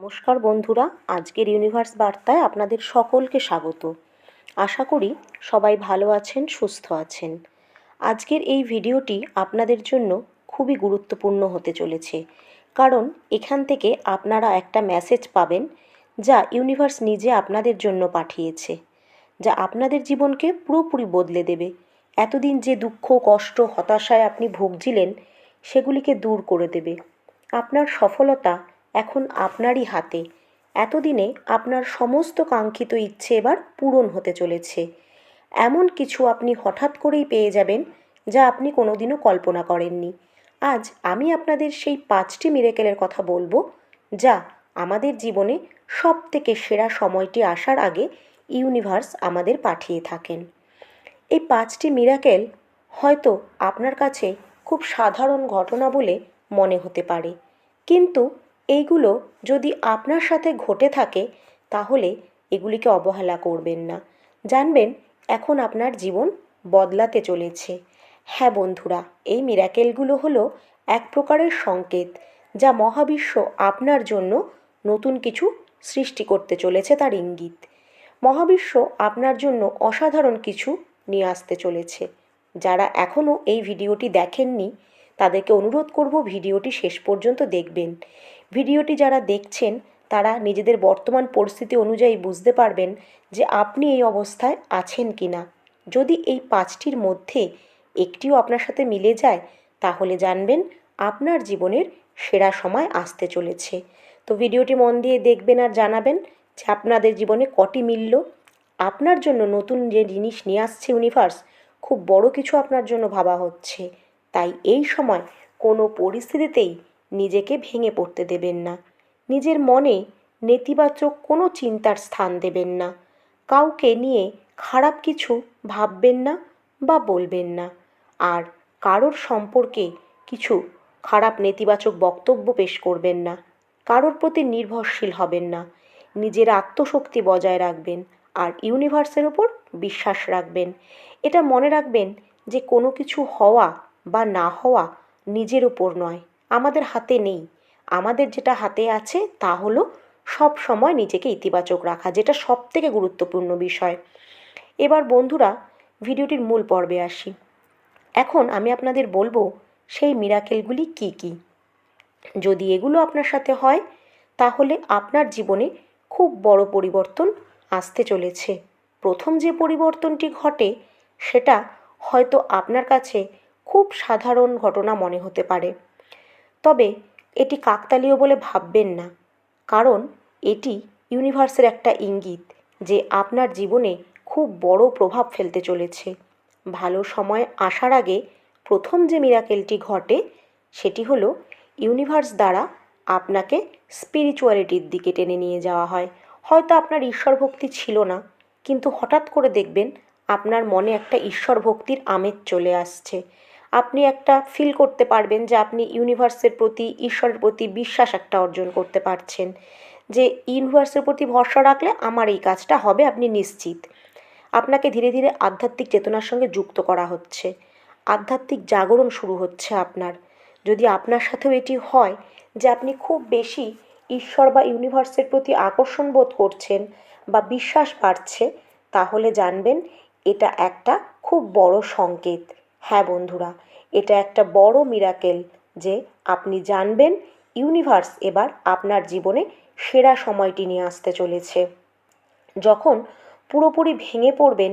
নমস্কার বন্ধুরা, আজকের ইউনিভার্স বার্তায় আপনাদের সকলকে স্বাগত। আশা করি সবাই ভালো আছেন, সুস্থ আছেন। আজকের এই ভিডিওটি আপনাদের জন্য খুবই গুরুত্বপূর্ণ হতে চলেছে। কারণ এখান থেকে আপনারা একটা মেসেজ পাবেন যা ইউনিভার্স নিজে আপনাদের জন্য পাঠিয়েছে, যা আপনাদের জীবনকে পুরোপুরি বদলে দেবে। এতদিন যে দুঃখ, কষ্ট, হতাশায় আপনি ভুগছিলেন, সেগুলিকে দূর করে দেবে। আপনার সফলতা এখন আপনারই হাতে। এতদিনে আপনার সমস্ত কাঙ্ক্ষিত ইচ্ছে এবার পূরণ হতে চলেছে। এমন কিছু আপনি হঠাৎ করেই পেয়ে যাবেন, যা আপনি কোনোদিনও কল্পনা করেননি। আজ আমি আপনাদের সেই পাঁচটি মিরেকেলের কথা বলব, যা আমাদের জীবনে সব থেকে সেরা সময়টি আসার আগে ইউনিভার্স আমাদের পাঠিয়ে থাকেন। এই পাঁচটি মিরাকেল হয়তো আপনার কাছে খুব সাধারণ ঘটনা বলে মনে হতে পারে। কিন্তু এইগুলো যদি আপনার সাথে ঘটে থাকে, তাহলে এগুলিকে অবহেলা করবেন না। জানবেন, এখন আপনার জীবন বদলাতে চলেছে। হ্যাঁ বন্ধুরা, এই মিরাকেলগুলো হলো এক প্রকারের সংকেত, যা মহাবিশ্ব আপনার জন্য নতুন কিছু সৃষ্টি করতে চলেছে তার ইঙ্গিত। মহাবিশ্ব আপনার জন্য অসাধারণ কিছু নিয়ে আসতে চলেছে। যারা এখনও এই ভিডিওটি দেখেননি, তাদেরকে অনুরোধ করব ভিডিওটি শেষ পর্যন্ত দেখবেন। ভিডিওটি যারা দেখছেন, তারা নিজেদের বর্তমান পরিস্থিতি অনুযায়ী বুঝতে পারবেন যে আপনি এই অবস্থায় আছেন কি না যদি এই পাঁচটির মধ্যে একটিও আপনার সাথে মিলে যায়, তাহলে জানবেন আপনার জীবনের সেরা সময় আসতে চলেছে। তো ভিডিওটি মন দিয়ে দেখবেন আর জানাবেন যে আপনাদের জীবনে কটি মিলল। আপনার জন্য নতুন যে জিনিস নিয়ে আসছে ইউনিভার্স খুব বড় কিছু আপনার জন্য ভাবা হচ্ছে। তাই এই সময় কোনো পরিস্থিতিতেই নিজেকে ভেঙে পড়তে দেবেন না। নিজের মনে নেতিবাচক কোনো চিন্তার স্থান দেবেন না। কাউকে নিয়ে খারাপ কিছু ভাববেন না বা বলবেন না। আর কারোর সম্পর্কে কিছু খারাপ নেতিবাচক বক্তব্য পেশ করবেন না। কারোর প্রতি নির্ভরশীল হবেন না। নিজের আত্মশক্তি বজায় রাখবেন আর ইউনিভার্সের ওপর বিশ্বাস রাখবেন। এটা মনে রাখবেন যে কোনো কিছু হওয়া বা না হওয়া নিজের উপর নয়। আমাদের হাতে নেই। আমাদের যেটা হাতে আছে তা হলো সব সময় নিজেকে ইতিবাচক রাখা, যেটা সব থেকে গুরুত্বপূর্ণ বিষয়। এবার বন্ধুরা, ভিডিওটির মূল পর্বে আসি। এখন আমি আপনাদের বলব সেই মিরাকেলগুলি কি কি? যদি এগুলো আপনার সাথে হয়, তাহলে আপনার জীবনে খুব বড় পরিবর্তন আসতে চলেছে। প্রথম যে পরিবর্তনটি ঘটে, সেটা হয়তো আপনার কাছে খুব সাধারণ ঘটনা মনে হতে পারে। তবে এটি কাকতালীয় বলে ভাববেন না, কারণ এটি ইউনিভার্সের একটা ইঙ্গিত যে আপনার জীবনে খুব বড় প্রভাব ফেলতে চলেছে। ভালো সময় আসার আগে প্রথম যে মিরাকেলটি ঘটে, সেটি হলো ইউনিভার্স দ্বারা আপনাকে স্পিরিচুয়ালিটির দিকে টেনে নিয়ে যাওয়া হয়। হয়তো আপনার ঈশ্বর ভক্তি ছিল না, কিন্তু হঠাৎ করে দেখবেন আপনার মনে একটা ঈশ্বর ভক্তির আমেজ চলে আসছে। আপনি একটা ফিল করতে পারবেন যে আপনি ইউনিভার্সের প্রতি, ঈশ্বরের প্রতি বিশ্বাস একটা অর্জন করতে পারছেন। যে ইউনিভার্সের প্রতি ভরসা রাখলে আমার এই কাজটা হবে, আপনি নিশ্চিত। আপনাকে ধীরে ধীরে আধ্যাত্মিক চেতনার সঙ্গে যুক্ত করা হচ্ছে। আধ্যাত্মিক জাগরণ শুরু হচ্ছে আপনার। যদি আপনার সাথেও এটি হয় যে আপনি খুব বেশি ঈশ্বর বা ইউনিভার্সের প্রতি আকর্ষণ বোধ করছেন বা বিশ্বাস বাড়ছে, তাহলে জানবেন এটা একটা খুব বড় সংকেত। হ্যাঁ বন্ধুরা, এটা একটা বড় মিরাকেল যে আপনি জানবেন ইউনিভার্স এবার আপনার জীবনে সেরা সময়টি নিয়ে আসতে চলেছে। যখন পুরোপুরি ভেঙে পড়বেন,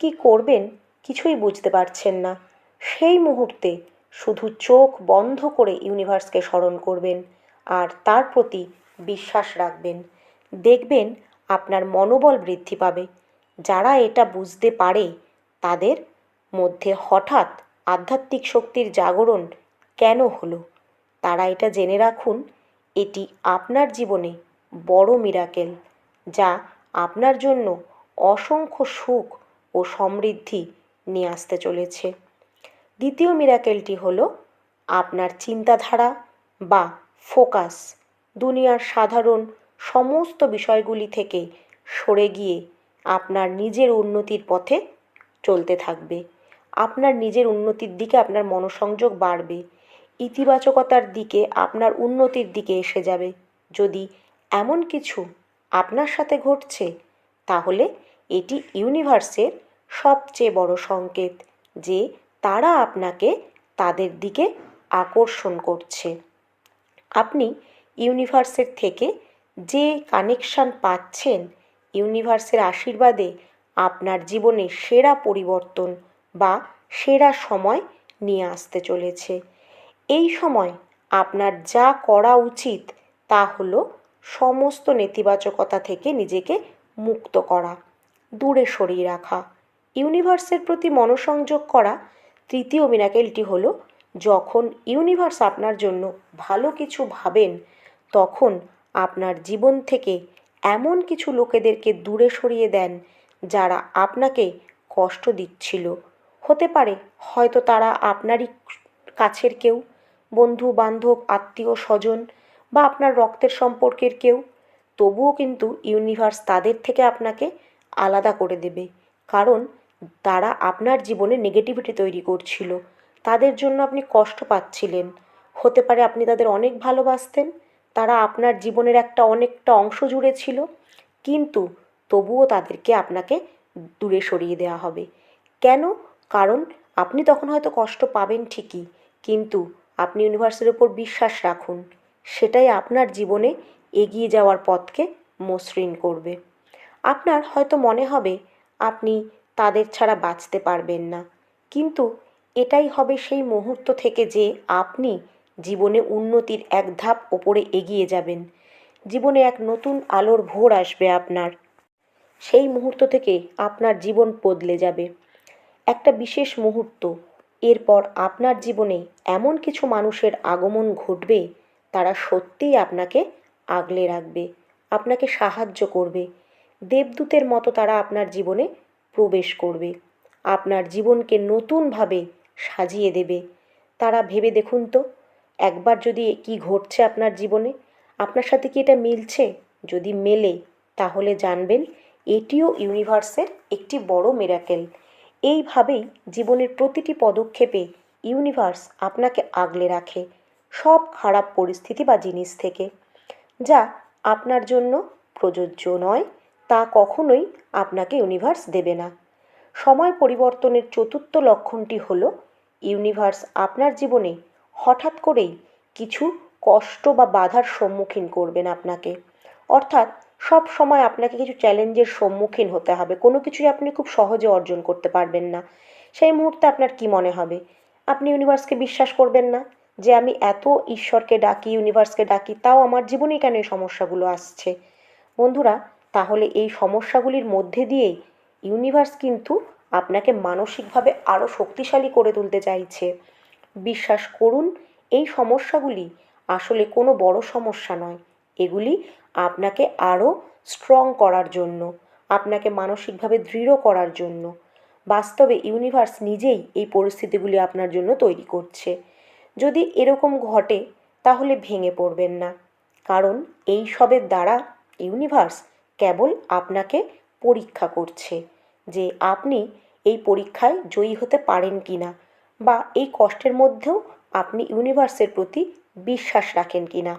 কি করবেন কিছুই বুঝতে পারছেন না, সেই মুহূর্তে শুধু চোখ বন্ধ করে ইউনিভার্সকে স্মরণ করবেন আর তার প্রতি বিশ্বাস রাখবেন। দেখবেন আপনার মনোবল বৃদ্ধি পাবে। যারা এটা বুঝতে পারে, তাদের মধ্যে হঠাৎ আধ্যাত্মিক শক্তির জাগরণ কেন হলো? তারা এটা জেনে রাখুন, এটি আপনার জীবনে বড় মিরাকেল যা আপনার জন্য অসংখ্য সুখ ও সমৃদ্ধি নিয়ে আসতে চলেছে। দ্বিতীয় মিরাকেলটি হল আপনার চিন্তাধারা বা ফোকাস দুনিয়ার সাধারণ সমস্ত বিষয়গুলি থেকে সরে গিয়ে আপনার নিজের উন্নতির পথে চলতে থাকবে। আপনার নিজের উন্নতির দিকে আপনার মনোসংযোগ বাড়বে। ইতিবাচকতার দিকে আপনার উন্নতির দিকে এসে যাবে। যদি এমন কিছু আপনার সাথে ঘটছে, তাহলে এটি ইউনিভার্সের সবচেয়ে বড় সংকেত যে তারা আপনাকে তাদের দিকে আকর্ষণ করছে। আপনি ইউনিভার্সের থেকে যে কানেকশান পাচ্ছেন, ইউনিভার্সের আশীর্বাদে আপনার জীবনে সেরা পরিবর্তন বা সেরা সময় নিয়ে আসতে চলেছে। এই সময় আপনার যা করা উচিত তা হল সমস্ত নেতিবাচকতা থেকে নিজেকে মুক্ত করা, দূরে সরিয়ে রাখা। ইউনিভার্সের প্রতি মনোসংযোগ করা। তৃতীয় মিরাকেলটি হলো, যখন ইউনিভার্স আপনার জন্য ভালো কিছু ভাবেন, তখন আপনার জীবন থেকে এমন কিছু লোকেদেরকে দূরে সরিয়ে দেন, যারা আপনাকে কষ্ট দিচ্ছিল। হতে পারে, হয়তো তারা আপনারই কাছের কেউ, বন্ধু, বান্ধব, আত্মীয়, স্বজন বা আপনার রক্তের সম্পর্কের কেউ। তবুও কিন্তু ইউনিভার্স তাদের থেকে আপনাকে আলাদা করে দেবে। কারণ তারা আপনার জীবনে নেগেটিভিটি তৈরি করছিল। তাদের জন্য আপনি কষ্ট পাচ্ছিলেন। হতে পারে আপনি তাদের অনেক ভালোবাসতেন, তারা আপনার জীবনের একটা অনেকটা অংশ জুড়ে ছিল, কিন্তু তবুও তাদেরকে আপনাকে দূরে সরিয়ে দেওয়া হবে। কেন? কারণ আপনি তখন হয়তো কষ্ট পাবেন ঠিকই, কিন্তু আপনি ইউনিভার্সের ওপর বিশ্বাস রাখুন, সেটাই আপনার জীবনে এগিয়ে যাওয়ার পথকে মসৃণ করবে। আপনার হয়তো মনে হবে, আপনি তাদের ছাড়া বাঁচতে পারবেন না, কিন্তু এটাই হবে সেই মুহূর্ত থেকে যে আপনি জীবনে উন্নতির এক ধাপ ওপরে এগিয়ে যাবেন। জীবনে এক নতুন আলোর ভোর আসবে আপনার। সেই মুহূর্ত থেকে আপনার জীবন বদলে যাবে। একটা বিশেষ মুহূর্ত। এরপর আপনার জীবনে এমন কিছু মানুষের আগমন ঘটবে, তারা সত্যিই আপনাকে আগলে রাখবে, আপনাকে সাহায্য করবে। দেবদূতের মতো তারা আপনার জীবনে প্রবেশ করবে। আপনার জীবনকে নতুনভাবে সাজিয়ে দেবে। তারা ভেবে দেখুন তো, একবার যদি কি ঘটছে আপনার জীবনে, আপনার সাথে কি এটা মিলছে? যদি মেলে, তাহলে জানবেন এটিও ইউনিভার্সের একটি বড় মেরাকেল এইভাবেই জীবনের প্রতিটি পদক্ষেপে ইউনিভার্স আপনাকে আগলে রাখে সব খারাপ পরিস্থিতি বা জিনিস থেকে, যা আপনার জন্য প্রযোজ্য নয়, তা কখনোই আপনাকে ইউনিভার্স দেবে না। সময় পরিবর্তনের চতুর্থ লক্ষণটি হল ইউনিভার্স আপনার জীবনে হঠাৎ করেই কিছু কষ্ট বা বাধার সম্মুখীন করবেন আপনাকে। অর্থাৎ সব সময় আপনাকে কিছু চ্যালেঞ্জের সম্মুখীন হতে হবে। কোনো কিছুই আপনি খুব সহজে অর্জন করতে পারবেন না। সেই মুহূর্তে আপনার কি মনে হবে? আপনি ইউনিভার্সকে বিশ্বাস করবেন না? যে আমি এত ঈশ্বরকে ডাকি ইউনিভার্সকে ডাকি, তাও আমার জীবনেই কেন এই সমস্যাগুলো আসছে? বন্ধুরা, তাহলে এই সমস্যাগুলির মধ্যে দিয়েই ইউনিভার্স কিন্তু আপনাকে মানসিকভাবে আরও শক্তিশালী করে তুলতে চাইছে। বিশ্বাস করুন, এই সমস্যাগুলি আসলে কোনো বড় সমস্যা নয়। এগুলি আপনাকে আরও স্ট্রং করার জন্য, আপনাকে মানসিকভাবে দৃঢ় করার জন্য। বাস্তবে ইউনিভার্স নিজেই এই পরিস্থিতিগুলি আপনার জন্য তৈরি করছে। যদি এরকম ঘটে, তাহলে ভেঙে পড়বেন না। কারণ এই সবের দ্বারা ইউনিভার্স কেবল আপনাকে পরীক্ষা করছে যে আপনি এই পরীক্ষায় জয়ী হতে পারেন কি না বা এই কষ্টের মধ্যেও আপনি ইউনিভার্সের প্রতি বিশ্বাস রাখেন কি না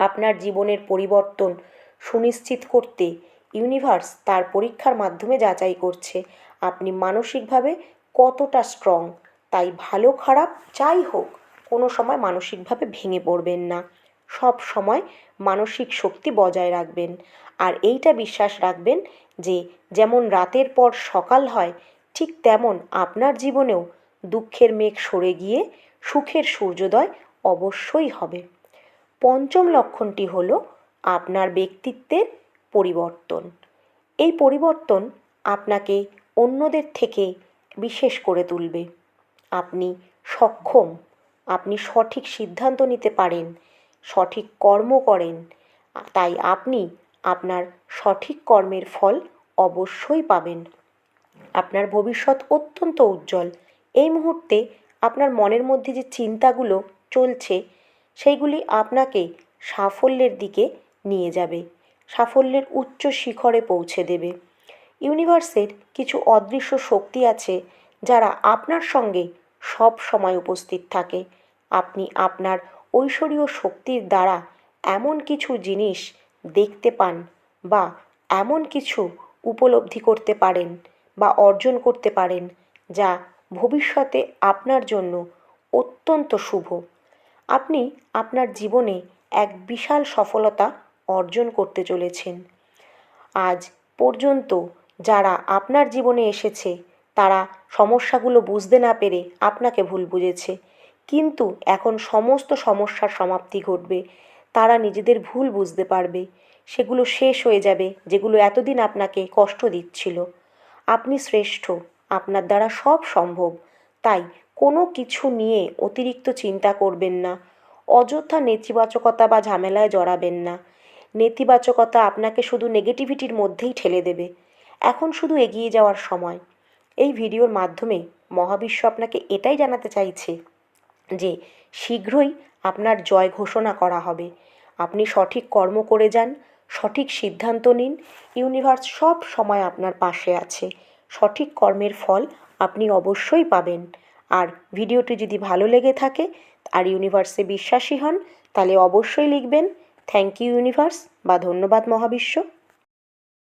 আপনার জীবনের পরিবর্তন সুনিশ্চিত করতে ইউনিভার্স তার পরীক্ষার মাধ্যমে যাচাই করছে। আপনি মানসিকভাবে কতটা স্ট্রং তাই ভালো খারাপ যাই হোক, কোনো সময় মানসিকভাবে ভেঙে পড়বেন না। সব সময় মানসিক শক্তি বজায় রাখবেন। আর এইটা বিশ্বাস রাখবেন যে, যেমন রাতের পর সকাল হয়, ঠিক তেমন আপনার জীবনেও দুঃখের মেঘ সরে গিয়ে সুখের সূর্যোদয় অবশ্যই হবে। পঞ্চম লক্ষণটি হল আপনার ব্যক্তিত্বের পরিবর্তন। এই পরিবর্তন আপনাকে অন্যদের থেকে বিশেষ করে তুলবে। আপনি সক্ষম, আপনি সঠিক সিদ্ধান্ত নিতে পারেন, সঠিক কর্ম করেন, তাই আপনি আপনার সঠিক কর্মের ফল অবশ্যই পাবেন। আপনার ভবিষ্যৎ অত্যন্ত উজ্জ্বল। এই মুহূর্তে আপনার মনের মধ্যে যে চিন্তাগুলো চলছে সেইগুলি আপনাকে সাফল্যের দিকে নিয়ে যাবে, সাফল্যের উচ্চ শিখরে পৌঁছে দেবে। ইউনিভার্সের কিছু অদৃশ্য শক্তি আছে যারা আপনার সঙ্গে সব সময় উপস্থিত থাকে। আপনি আপনার ঐশ্বরীয় শক্তির দ্বারা এমন কিছু জিনিস দেখতে পান বা এমন কিছু উপলব্ধি করতে পারেন বা অর্জন করতে পারেন যা ভবিষ্যতে আপনার জন্য অত্যন্ত শুভ। আপনি আপনার জীবনে এক বিশাল সফলতা অর্জন করতে চলেছেন। আজ পর্যন্ত যারা আপনার জীবনে এসেছে, তারা সমস্যাগুলো বুঝতে না পেরে আপনাকে ভুল বুঝেছে। কিন্তু এখন সমস্ত সমস্যার সমাপ্তি ঘটবে। তারা নিজেদের ভুল বুঝতে পারবে। সেগুলো শেষ হয়ে যাবে, যেগুলো এতদিন আপনাকে কষ্ট দিচ্ছিল। আপনি শ্রেষ্ঠ, আপনার দ্বারা সব সম্ভব। তাই কোনো কিছু নিয়ে অতিরিক্ত চিন্তা করবেন না। অযথা নেতিবাচকতা বা ঝামেলায় জড়াবেন না। নেতিবাচকতা আপনাকে শুধু নেগেটিভিটির মধ্যেই ঠেলে দেবে। এখন শুধু এগিয়ে যাওয়ার সময়। এই ভিডিওর মাধ্যমে মহাবিশ্ব আপনাকে এটাই জানাতে চাইছে যে, শীঘ্রই আপনার জয় ঘোষণা করা হবে। আপনি সঠিক কর্ম করে যান, সঠিক সিদ্ধান্ত নিন, ইউনিভার্স সব সময় আপনার পাশে আছে। সঠিক কর্মের ফল আপনি অবশ্যই পাবেন। আর ভিডিওটি যদি ভালো লেগে থাকে আর ইউনিভার্সে বিশ্বাসী হন, তাহলে অবশ্যই লিখবেন, থ্যাংক ইউ ইউনিভার্স বা ধন্যবাদ মহাবিশ্ব